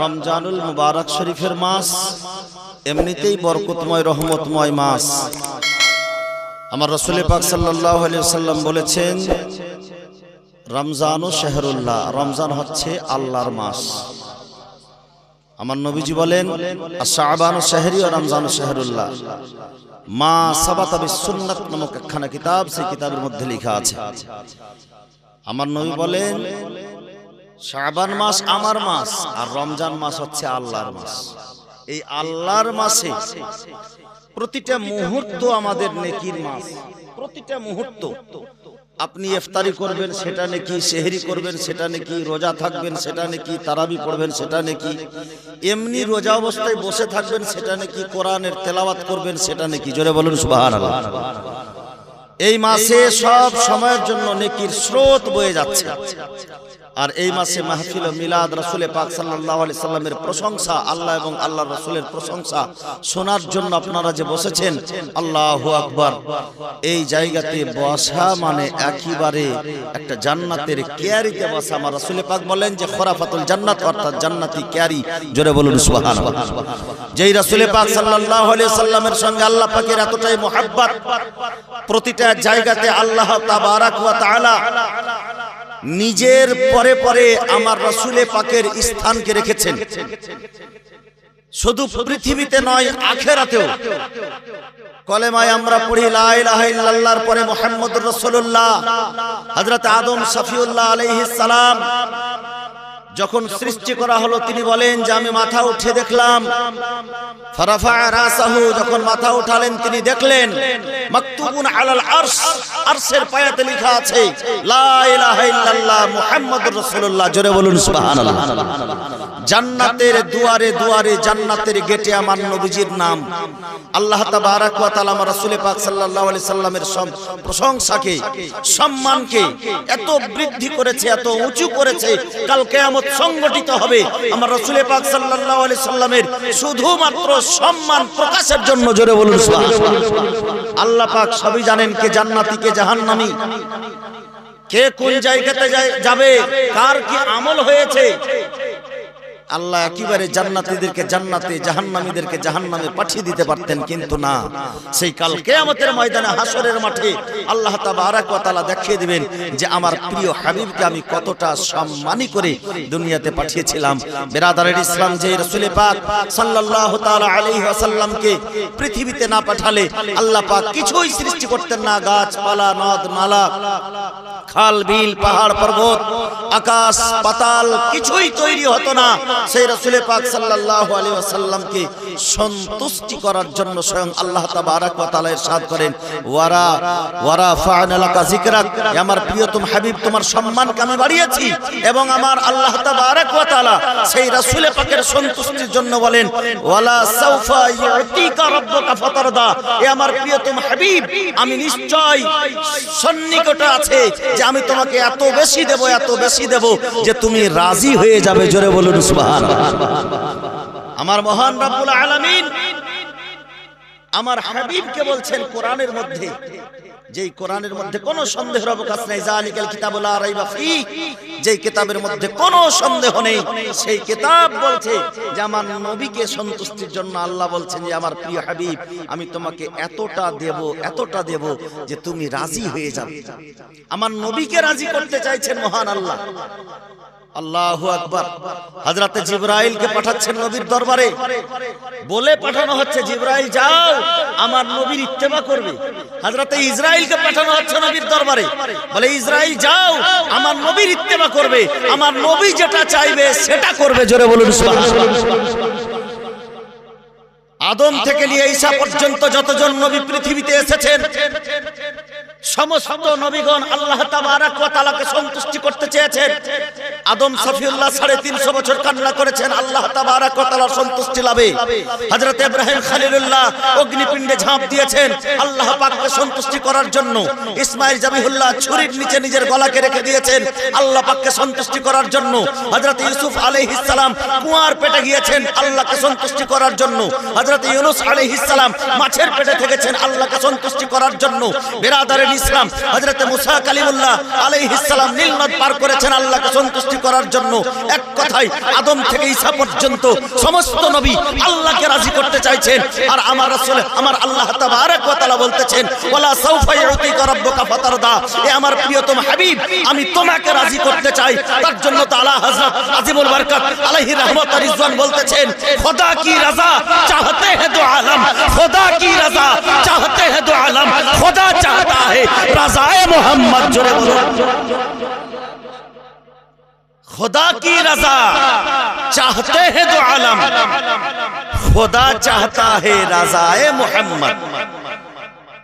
রমজানুল মুবারক শরীফের মাস, এমনিতেই বরকতময়, রহমতময় মাস। আমার রসুল পাক সাল্লাহ সাল্লাম বলেছেন, রমজান ও শেহরুল্লাহ, রমজান হচ্ছে আল্লাহর মাস। আমার নবীজি বলেন শাহবান ও শেহরি ও রমজান ও শেহরুল্লাহ। মা সাবাতাবি সুন্নাত নামক একখানা কিতাব, সেই কিতাবের মধ্যে লেখা আছে। আমার নবী বলেন শাবান মাস আমার মাস আর রমজান মাস হচ্ছে আল্লাহর মাস। এই আল্লাহর মাসে প্রতিটা মুহূর্ত আমাদের নেকির মাস। প্রতিটা মুহূর্ত আপনি ইফতারি করবেন, সেটা নাকি। সেহরি করবেন, সেটা নাকি। রোজা থাকবেন, সেটা নাকি। তারাবি পড়বেন, সেটা নাকি। এমনি রোজা অবস্থায় বসে থাকবেন, সেটা নাকি। কোরআনের তেলাওয়াত করবেন, সেটা নাকি। জোরে বলুন, সুবহানাল্লাহ। এই মাসে সব সময়ের জন্য নেকির স্রোত বয়ে যাচ্ছে। আর এই মাসে মাহফিল ও মিলাদ রাসুলে পাক সাল্লাল্লাহু আলাইহি সাল্লামের প্রশংসা আল্লাহ এবং আল্লাহ রাসূলের প্রশংসা। শোনার জন্য আপনারা যে বসেছেন আল্লাহু আকবার। এই জায়গাতে বসা মানে একেবারে একটা জান্নাতের কেয়ারিতে বসা আমার রাসূলে পাক বলেন যে খরাফাতুল জান্নাত অর্থাৎ জান্নাতি কেয়ারি। জোরে বলুন সুবহানাল্লাহ। যেই রাসূলে পাক সাল্লাল্লাহু আলাইহি সাল্লামের সঙ্গে আল্লাহ পাকের এতটাই মোহাব্বত প্রতিটা জায়গাতে আল্লাহ তাবারাক ওয়া তাআলা নিজের পরে পরে আমার রসুলে পাকের স্থানকে রেখেছেন। শুধু পৃথিবীতে নয়, আখেরাতেও। কলেমায় আমরা পড়ি, লা ইলাহা ইল্লাল্লাহর পরে মোহাম্মদ রসুল্লাহ হজরত আদম শফিউল্লাহ আলাইহিস সালাম যখন সৃষ্টি করা হলো, তিনি বলেন যে আমি মাথা উঠে দেখলাম। যখন মাথা উঠালেন, তিনি দেখলেন, মাকতুবুন আলাল আরশ, আরশের পায়াতে লেখা আছে, লা ইলাহা ইল্লাল্লাহ মুহাম্মাদুর রাসূলুল্লাহ। জোরে বলুন, সুবহানাল্লাহ। জান্নাতের দুয়ারে দুয়ারে জান্নাতের গেটে আমার নবীজির নাম। আল্লাহ তাআলা আমার রাসূল পাক সাল্লাল্লাহু আলাইহি সাল্লামের প্রশংসাকে, সম্মানকে এত বৃদ্ধি করেছে, এত উঁচু করেছে, কাল কিয়ামত সংগঠিত হবে। আমার রাসূল পাক সাল্লাল্লাহু আলাইহি সাল্লামের শুধুমাত্র সম্মান প্রকাশের জন্য জোরে বলুন সুবহানাল্লাহ। আল্লাহ পাক সবই জানেন কে জান্নাতি, কে জাহান্নামী। কে কোন জায়গাতে যাবে? কার কি আমল হয়েছে? আল্লাহ একেবারে জান্নাতীদেরকে জান্নাতে জাহান্নামীদেরকে জাহান্নামে পাঠিয়ে দিতে পারতেন কিন্তু না। সেই কাল কিয়ামতের ময়দানে হাসরের মাঠে আল্লাহ তাবারাক ওয়া তাআলা দেখিয়ে দিবেন যে আমার প্রিয় হাবিবকে আমি কতটা সম্মানী করে দুনিয়াতে পাঠিয়েছিলাম। বেরাদারের ইসলাম যে রাসূল পাক সাল্লাল্লাহু তাআলা আলাইহি ওয়াসাল্লামকে পৃথিবীতে না পাঠালে আল্লাহ পাক কিছুই সৃষ্টি করতেন না। গাছপালা নদ নালা। খাল, বিল, পাহাড়, পর্বত, আকাশ, পাতাল, কিছুই তৈরি হতো না। সেই রাসূলে পাক সাল্লাল্লাহু আলাইহি ওয়াসাল্লামকে সন্তুষ্টি করার জন্য স্বয়ং আল্লাহ তাবারাক ওয়া তাআলা করেন। ওয়ারা ওয়ারা ফা'না লাকা যিকরাক। এ আমার প্রিয়তম হাবিব, তোমার সম্মানকে আমি বাড়িয়েছি এবং আমার আল্লাহ তাআলা সেই রাসূলে পাকের সন্তুষ্টির জন্য বলেন, ওয়ালা সাউফা এ আমার প্রিয়তম হাবিব, আমি নিশ্চয় সন্নিকট আছে। যে আমি তোমাকে এত বেশি দেব, এত বেশি দেব যে তুমি রাজি হয়ে যাবে। জোরে বলুন, সুবহানাল্লাহ। আমার মহান রব্বুল আলামিন আমার হাবিবকে বলছেন কোরআনের মধ্যে। যেই কোরআনের মধ্যে কোনো সন্দেহের অবকাশ নেই জালিকাল কিতাবুল লা রাইবা ফি। যেই কিতাবের মধ্যে কোনো সন্দেহ নেই, সেই কিতাব বলছে যে আমার নবীকে সন্তুষ্টির জন্য আল্লাহ বলছেন যে, আমার প্রিয় হাবিব, আমি তোমাকে এতটা দেব এতটা দেব যে তুমি রাজি হয়ে যাবে। আমার নবীকে রাজি করতে চাইছেন মহান আল্লাহ। জিবরাইলকে পাঠাচ্ছেন দরবারে। বলে পাঠানো হচ্ছে যাও, আমার নবীর ইত্তেবা করবে। ইসরাইলকে পাঠানো হচ্ছে দরবারে। যাও, আমার নবীর ইত্তেবা করবে। আমার নবী যেটা চাইবে সেটা করবে। জোরে বলুন আদম থেকে নিয়ে ঈসা পর্যন্ত যতজন নবী পৃথিবীতে এসেছেন সমস্ত নবীগণ আল্লাহ তাআলাকে সন্তুষ্টি করতে চেয়েছেন। আদম সফিউল্লাহ সাড়ে তিনশো বছর কান্না করেছেন, আল্লাহ তাআলার সন্তুষ্টি লাভে। হযরত ইব্রাহিম খলিলুল্লাহ অগ্নিপিণ্ডে ঝাঁপ দিয়েছেন আল্লাহ পাককে সন্তুষ্টি করার জন্য। ইসমাইল জাবিহুল্লাহ ছুরির নিচে নিজের গলাকে রেখে দিয়েছেন আল্লাহ পাককে সন্তুষ্টি করার জন্য। হযরত ইউসুফ আলাইহিস সালাম কুয়ার পেটে গিয়েছেন আল্লাহকে সন্তুষ্টি করার জন্য। হযরত ইউনুস আলাইহিস সালাম মাছের পেটে থেকেছেন আল্লাহকে সন্তুষ্টি করার জন্য। বেরাদারের নজরুল ইসলাম হজরত মুসা কালিমুল্লাহ আলাইহিসালাম নীলনদ পার করেছেন আল্লাহকে সন্তুষ্টি করার জন্য। এক কথাই আদম থেকে ঈসা পর্যন্ত সমস্ত নবী আল্লাহকে রাজি করতে চাইছেন। আর আমার আসলে আমার আল্লাহ তাবারক ওয়া বলতেছেন, ওয়ালা এ আমার প্রিয়তম হাবিব, আমি তোমাকে রাজি করতে চাই। তার জন্য তো আলা আজিমুল বরকত আলাইহি রহমত রিজওয়ান বলতেছেন, খোদা কি রাজা চাহতে হে দো আলম, খোদা কি রাজা চাহতে হে দো আলম, খোদা চাহতা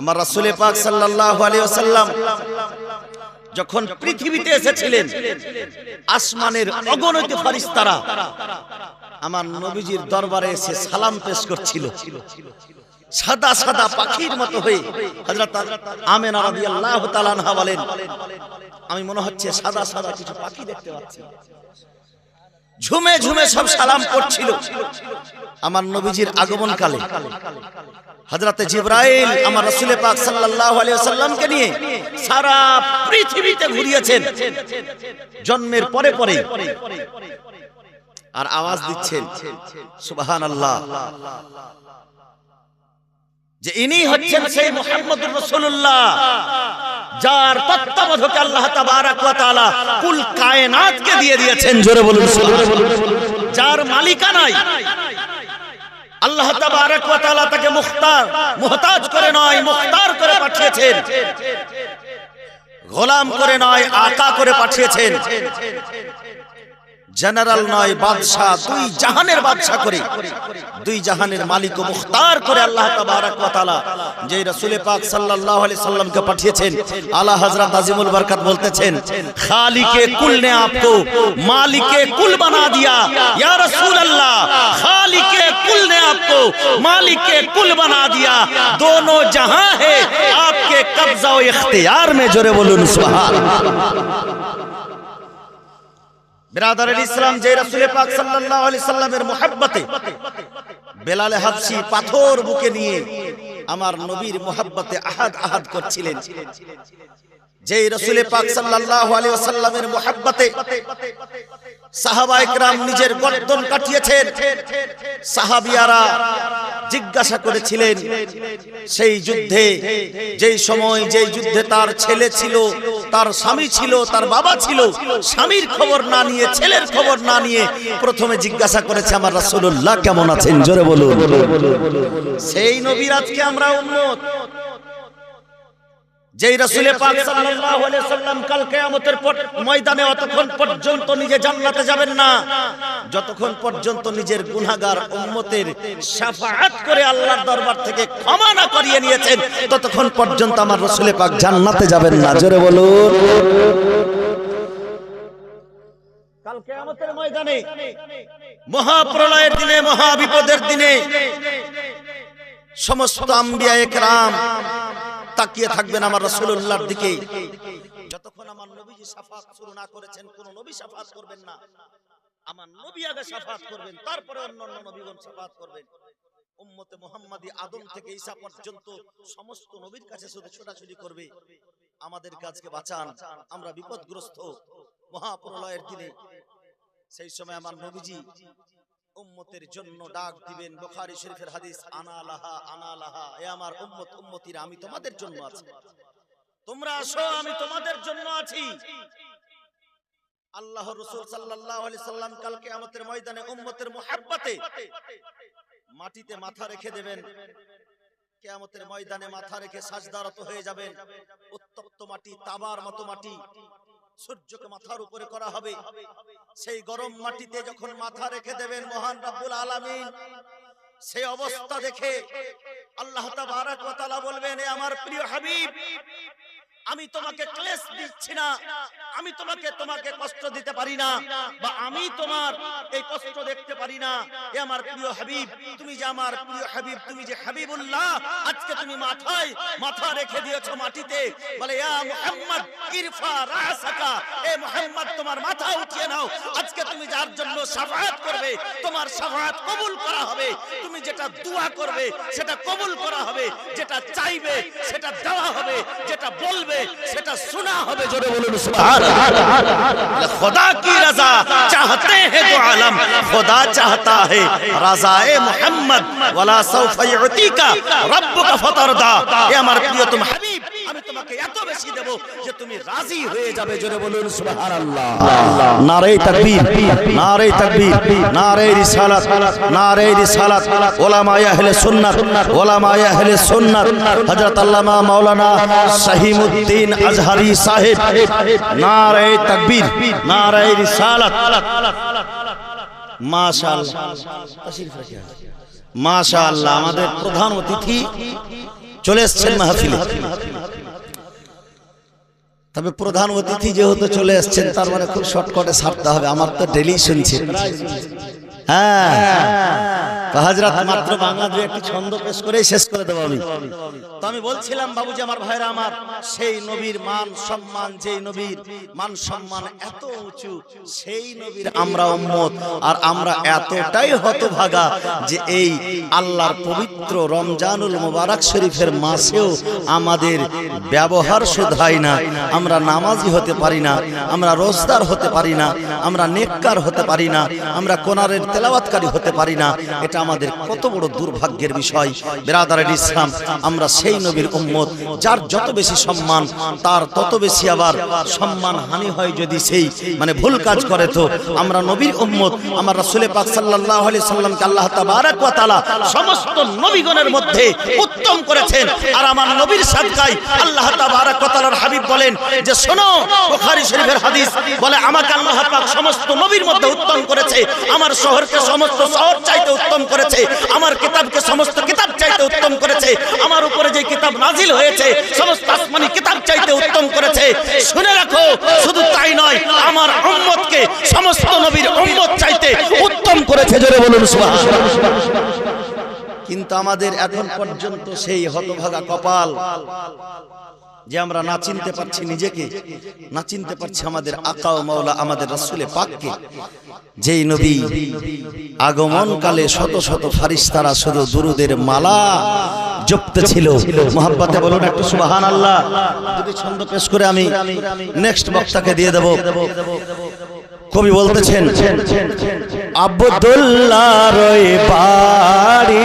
আমার পাক যখন পৃথিবীতে এসেছিলেন, আসমানের অগণিত ফারিস্তারা আমার নবীজির দরবারে এসে সালাম পেশ করছিল। সাদা সাদা পাখির মতো হয়ে হযরত আমেনা তাআলা আনহা বলেন, আমি মনে হচ্ছে সাদা সাদা কিছু পাখি দেখতে পাচ্ছি। ঝুমে ঝুমে সব সালাম করছিল আমার নবীজির আগমন কালে হযরতে জিবরাইল আমার রাসূল পাক সাল্লাল্লাহু আলাইহি ওয়াসাল্লামকে নিয়ে সারা পৃথিবীতে ঘুরিয়েছেন। জন্মের পরে পরে আর আওয়াজ দিচ্ছেন, সুবহানাল্লাহ। যে ইনি হচ্ছেন সেই মুহাম্মদুর রাসূলুল্লাহ, যার তত্ত্বাবধায়ক আল্লাহ তাআলা কুল কায়নাতকে দিয়ে দিয়েছেন, জোরে বলুন। যার মালিকানাই আল্লাহ তাআলা তাকে মুখতার, মুহতাজ করে নয়, মুখতার করে পাঠিয়েছেন গোলাম করে নয়, আকা করে পাঠিয়েছেন জেনারেল নয়, বাদশাহ, দুই জাহানের বাদশাহ করে। দুই জাহানের মালিক ও মুখতার করে আল্লাহ তাআলা যে রাসূল পাক সাল্লাল্লাহু আলাইহি সাল্লামকে পাঠিয়েছেন, আলা হযরত আজিমুল বরকত বলতেছেন, খালিকে কুল নে আপকো, মালিকে কুল বানা দিয়া, ইয়া রাসূল আল্লাহ খালিকে কুল নে আপকো, মালিকে কুল বানা দিয়া, দোনো জাহান হে, আপকে কবজা ও ইখতিয়ার মে জোরে বলুন সুবহান আল্লাহ বিরাদারের ইসলাম যে রাসূল পাক সাল্লাল্লাহু সাল্লামের মোহাব্বতে বেলালে হাবসি পাথর বুকে নিয়ে আমার নবীর মোহাব্বতে আহাদ আহাদ করছিলেন। যে রাসূল পাক সাল্লাল্লাহু আলাইহি নিজের গর্দন কাটিয়েছেন, সাহাবিয়ারা জিজ্ঞাসা করেছিলেন, সেই যুদ্ধে যেই সময় যেই যুদ্ধে তার ছেলে ছিল, তার স্বামী ছিল, তার বাবা ছিল, স্বামীর খবর না নিয়ে, ছেলের খবর না নিয়ে প্রথমে জিজ্ঞাসা করেছে, আমার রাসূলুল্লাহ কেমন আছেন? জোরে বলুন। সেই নবীর আজকে আমরা উম্মত। যেই রাসূলে পাক সাল্লাল্লাহু আলাইহি সাল্লাম কাল কিয়ামতের ময়দানে অতক্ষণ পর্যন্ত নিজে জান্নাতে যাবেন না। যতক্ষণ পর্যন্ত নিজের গুনাহগার উম্মতের শাফাআত করে আল্লাহর দরবার থেকে ক্ষমা না করিয়ে নিয়েছেন ততক্ষণ পর্যন্ত আমার রাসূলে পাক জান্নাতে যাবেন না। জোরে বলুন। কাল কিয়ামতের ময়দানে মহাপ্রলয়ের দিনে মহাবিপদের দিনে সমস্ত আম্বিয়া একরাম তাকিয়ে থাকবেন আমার রাসূলুল্লাহর দিকে। যতক্ষণ আমার নবীজি শাফাত শুরু না করেছেন কোন নবী শাফাত করবেন না। আমার নবী আগে শাফাত করবেন তারপরে অন্যান্য নবীগণ শাফাত করবেন। উম্মতে মুহাম্মাদি আদম থেকে ঈসা পর্যন্ত সমস্ত নবীর কাছে শুধু ছোটাছুটি করবে। আমাদের কাজকে বাঁচান আমরা বিপদগ্রস্ত মহাপ্রলয়ের দিনে। সেই সময় আমার নবীজি উম্মতের জন্য ডাক দিবেন বুখারী শরীফের হাদিস আনা লাহা আনা লাহা এ আমার উম্মত উম্মতিরা আমি তোমাদের জন্য আছি। তোমরা আসো আমি তোমাদের জন্য আছি। আল্লাহ রাসূল সাল্লাল্লাহু আলাইহি সাল্লাম কাল কিয়ামতের ময়দানে উম্মতের মুহাব্বতে মাটিতে মাথা রেখে দেবেন। কিয়ামতের ময়দানে মাথা রেখে সাজদারত হয়ে যাবেন। উত্তপ্ত মাটি তাবার মতো মাটি। সূর্যকে মাথার উপরে করা হবে। সেই গরম মাটিতে যখন মাথা রেখে দেবেন মহান রাব্বুল আলামিন, সেই অবস্থা দেখে আল্লাহ তাবারাক ওয়া তাআলা বলবেন আমার প্রিয় হাবিব, আমি তোমাকে ক্লেশ দিচ্ছি না। আমি তোমাকে তোমাকে কষ্ট দিতে পারি না, বা আমি তোমার এই কষ্ট দেখতে পারি না। এ আমার প্রিয় হাবিব, তুমি যে আমার প্রিয় হাবিব, তুমি যে হাবিবুল্লাহ, আজকে তুমি মাথায়, মাথা রেখে দিয়েছ মাটিতে। বলে, ইয়া মুহাম্মদ, ইরফা রাসাকা এ মুহাম্মদ, তোমার মাথা উঠিয়ে নাও। আজকে তুমি যার জন্য শাফাআত করবে, তোমার শাফাআত কবুল করা হবে। তুমি যেটা দোয়া করবে, সেটা কবুল করা হবে। যেটা চাইবে, সেটা দেওয়া হবে। যেটা বলবে, সেটা শোনা হবে। জোরে বলুন خدا کی رضا چاہتے ہیں تو عالم خدا چاہتا ہے۔ رضا محمد، ولا سوف یعطی کا رب کا فطر دا اے امر تم حبیب বেশি দেব যে তুমি রাজি হয়ে যাবে জোরে বলুন সুবহানাল্লাহ। নারে তাকবীর নারে তাকবীর নারে রিসালাত নারে রিসালাত উলামায়ে আহলে সুন্নাত উলামায়ে আহলে সুন্নাত। হযরত আল্লামা মাওলানা শাহিমউদ্দিন আজহারি সাহেব। নারে তাকবীর নারে রিসালাত। মাশাআল্লাহ তশরিফ রাখিয়া মাশাআল্লাহ আমাদের প্রধান অতিথি চলে এসেছেন মাহফিলে। তবে প্রধান অতিথি যেহেতু চলে এসছেন, তার মানে খুব শর্টকটে সারতে হবে। আমার তো ডেলি শুনছি। হ্যাঁ। আমার এতটাই হতভাগা যে এই আল্লাহর পবিত্র রমজানুল মুবারক শরীফের মাসেও আমাদের ব্যবহার শুধাই না, আমরা নামাজি হতে পারি না, আমরা রোজদার হতে পারি না, আমরা নেককার হতে পারি না, আমরা কোনারের তেলাওয়াতকারী হতে পারি না, এটা আমাদের কত বড় দুর্ভাগ্যের বিষয়। বেরাদারের ইসলাম, আমরা সেই নবীর উম্মত, যার যত বেশি সম্মান, তার তত বেশি আবার সম্মান হানি হয় যদি সেই মানে ভুল কাজ করে তো। আমরা নবীর উম্মত, আমার রাসূলে পাক সাল্লাল্লাহু আলাইহি সাল্লামকে আল্লাহ তাআলা সমস্ত নবীগণের মধ্যে উত্তম করেছেন। আর আমার নবীর সাদকায় আল্লাহ তাআলার হাবিব বলেন যে, শোনো, বুখারী শরীফের হাদিস বলে, আমাকে আল্লাহ পাক সমস্ত নবীর মধ্যে উত্তম করেছে। আমার শহরকে সমস্ত শহর চাইতে উত্তম করেছে, আমার কিতাবকে সমস্ত কিতাব চাইতে উত্তম করেছে, আমার উপরে যে কিতাব নাজিল হয়েছে, সমস্ত আসমানি কিতাব চাইতে উত্তম করেছে। শুনে রাখো, শুধু তাই নয়, আমার উম্মতকে সমস্ত নবীর উম্মত চাইতে উত্তম করেছে, জোরে বলুন, সুবহানাল্লাহ। কিন্তু আমাদের এখন পর্যন্ত সেই হতভাগা কপাল যে আমরা না চিনতে পারছি নিজেকে, না চিনতে পারছি আমাদের আকা ও মাওলা আমাদের রাসূলে পাককে। যেই নবী আগমন কালে শত শত ফারিস্তারা শুধু দুরুদের মালা জপতে ছিল মোহাব্বতে বলুন একটু সুবাহান আল্লাহ ছন্দ পেশ করে আমি নেক্সট বক্তাকে দিয়ে দেব। কবি বলতেছেন আব্দুল্লাহ রই বাড়িতে